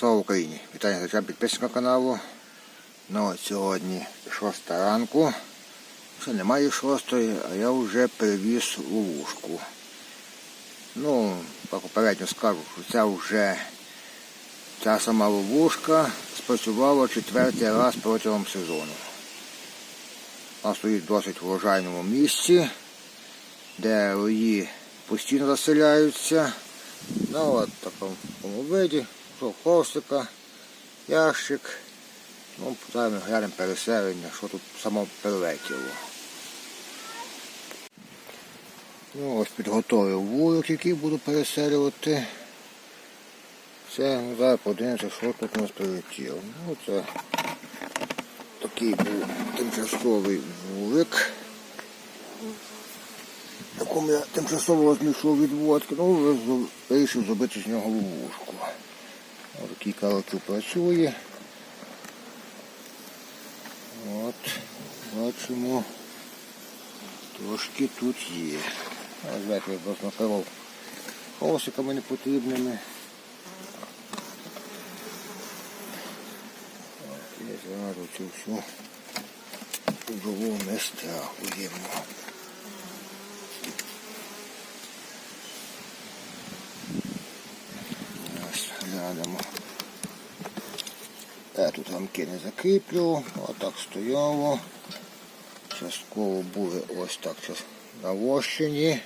Слава Україні! Вітання глядачам підписчика каналу. Ну сьогодні 6 ранку. Ще немає шостої, а я вже привіз ловушку. Ну, попередньо скажу, що це вже ця сама ловушка спрацювала четвертий раз протягом сезону. Вона стоїть в досить врожайному місці, де рої постійно заселяються. Ну от в такому виді, що ховстика, ящик. Ну, зараз глянемо переселення, що тут само прилетіло. Ну, ось підготовив вулик, який буду переселювати. Це ну, зараз подивимося, що тут у нас прилетіло. Ну, це такий був тимчасовий вулик. якому я тимчасово розмішав відводки, ну, вирішив зробити з нього ловушку. Ось такий працює. От, бачимо, трошки тут є. А я просто накривав холосиками непотрібними. От, і зразу цю всю живу не страхуємо. Ось глянемо. Я тут рамки не закріплю, отак стояло. Частково були ось так навощені.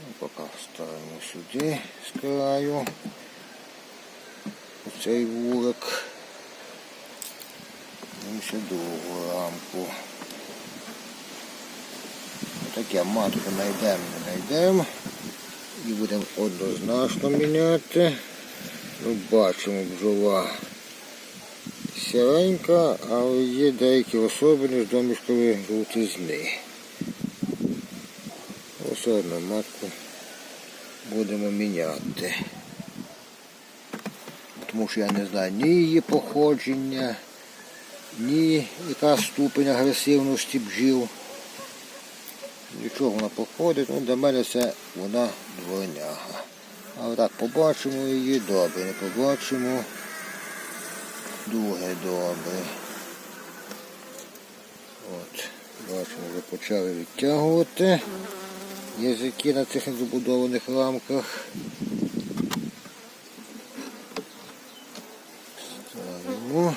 Ну, Поки ставимо сюди з краю. Оцей вулик. І ще другу рамку. Таке матку знайдемо, не знайдемо. І будемо однозначно міняти. Ну, бачимо бджола сіренька, але є деякі особини з домішкової жовтизни. Ось одну матку будемо міняти. Тому що я не знаю ні її походження, ні яка ступень агресивності бджіл. Нічого вона походить, ну для мене це вона дворняга. Але так побачимо її, добре, не побачимо. Дуже добре. От, бачимо, вже почали відтягувати язики на цих незабудованих рамках. Ставимо.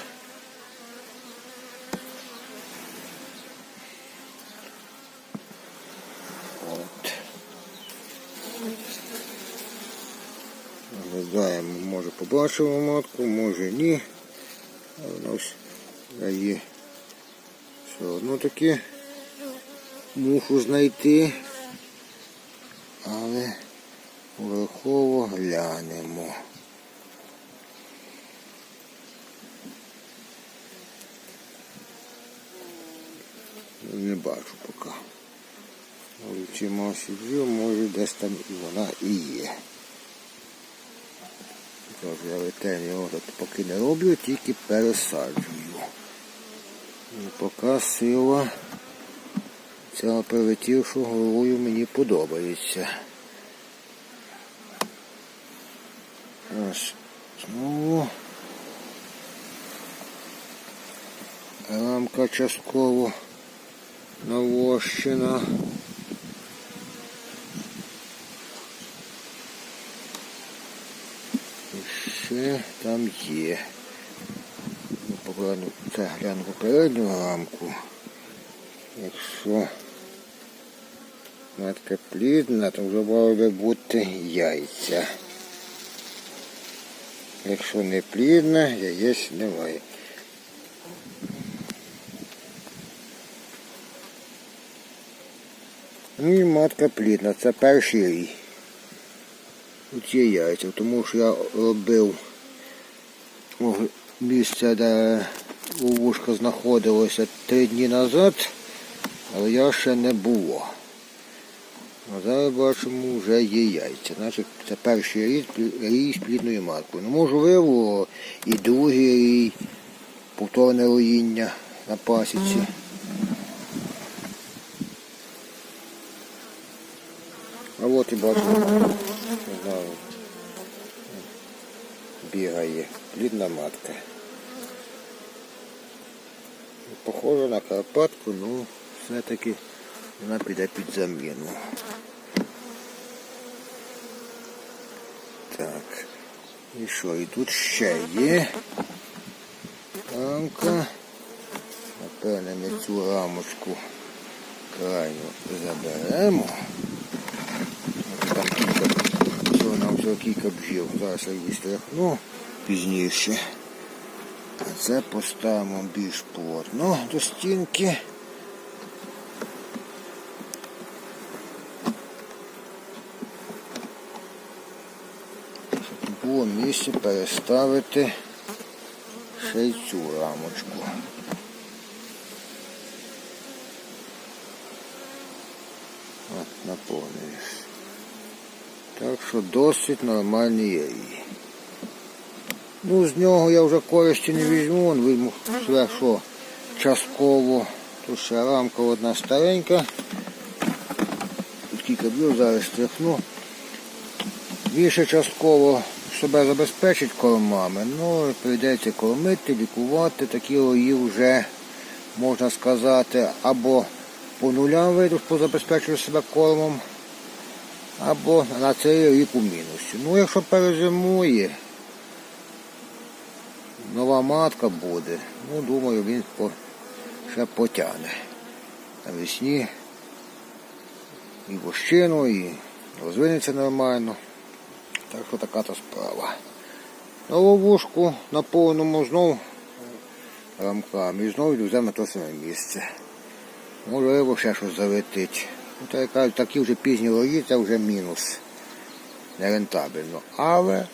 От. Наглядаємо, може побачимо матку, може ні. Вона ось я її все одно таки мушу знайти. Але верхово глянемо. Не бачу поки. Цьому сіджу, може десь там і вона і є. Кажу, ретельний огляд поки не роблю, тільки пересаджую. І поки сила цього прилетівшого головою мені подобається. Ось знову рамка частково навощена. І там є. Ну, погляну, це гляну попередню рамку. Якщо матка плідна, то вже мали би бути яйця. Якщо не плідна, яєць немає. Ну і матка плідна, це перший рій. Є яйця, тому що я робив місце, де ловушка знаходилася три дні назад, але я ще не було. А зараз бачимо, вже є яйця. Значить, це перший рій, рій з плідною маткою. Ну, можливо, і другий рій, повторне роїння на пасіці. А от і бачимо. Бігає. Плідна матка. Похоже на Карпатку, ну все-таки вона піде під заміну. Так. І і тут ще є рамка. Напевне, ми цю рамочку крайню заберемо. Там нам всього кілька бжів. Зараз я її пізніше. А це поставимо більш плотно до стінки. Щоб було місце переставити ще й цю рамочку. От, наповнюєш. Так що досить нормальний є. Ну, з нього я вже користі не візьму, он візьму все, що частково. Тут ще рамка одна старенька. Тут кілька б'ю, зараз стряхну. Більше частково себе забезпечить кормами, ну прийдеться кормити, лікувати, такі рої вже, можна сказати, або по нулям вийду, хто забезпечує себе кормом, або на цей рік у мінусі. Ну, якщо перезимує, нова матка буде, ну думаю, він по, ще потягне. Навесні і вощину, і розвинеться нормально. Так що така то справа. На ловушку на повному знов рамками і знову йду на те саме місце. Можливо, ще щось залетить. Ну, та яка, такі вже пізні лої, це вже мінус. Нерентабельно. Але,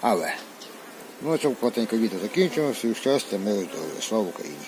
але. Ну, а цьому коротенько відео закінчимо. Всім щастя, миру, здоров'я. Слава Україні!